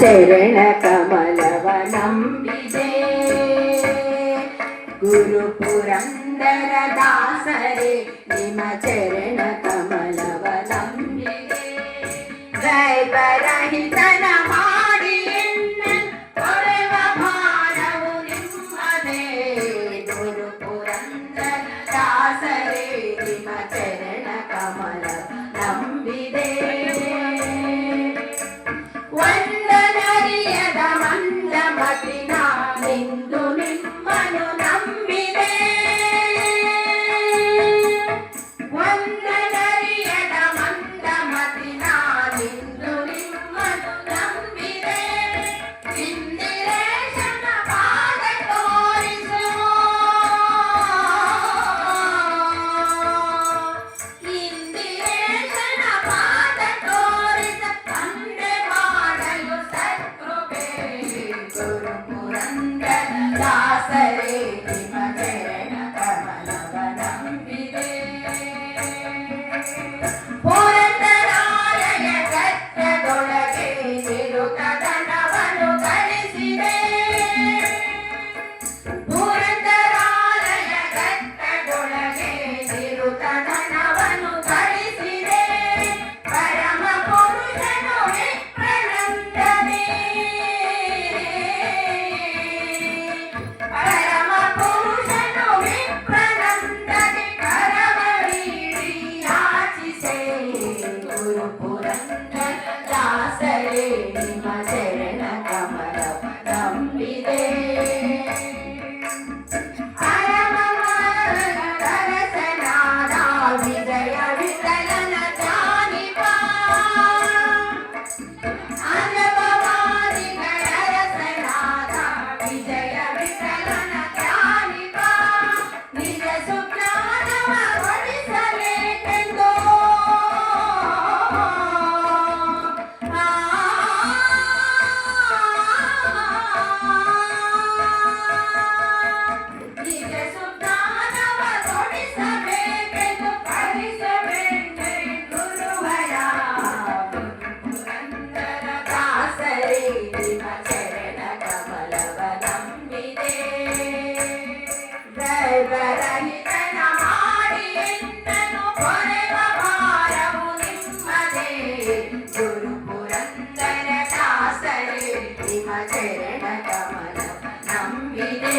చరణ కమలవనం గురు పురందర దాసరే నిమ చరణ కమలవనం జయ బరహితన Bye. Maseri, Maseri. ಚರಣ ಕಮಲ ನಂಬಿದೆ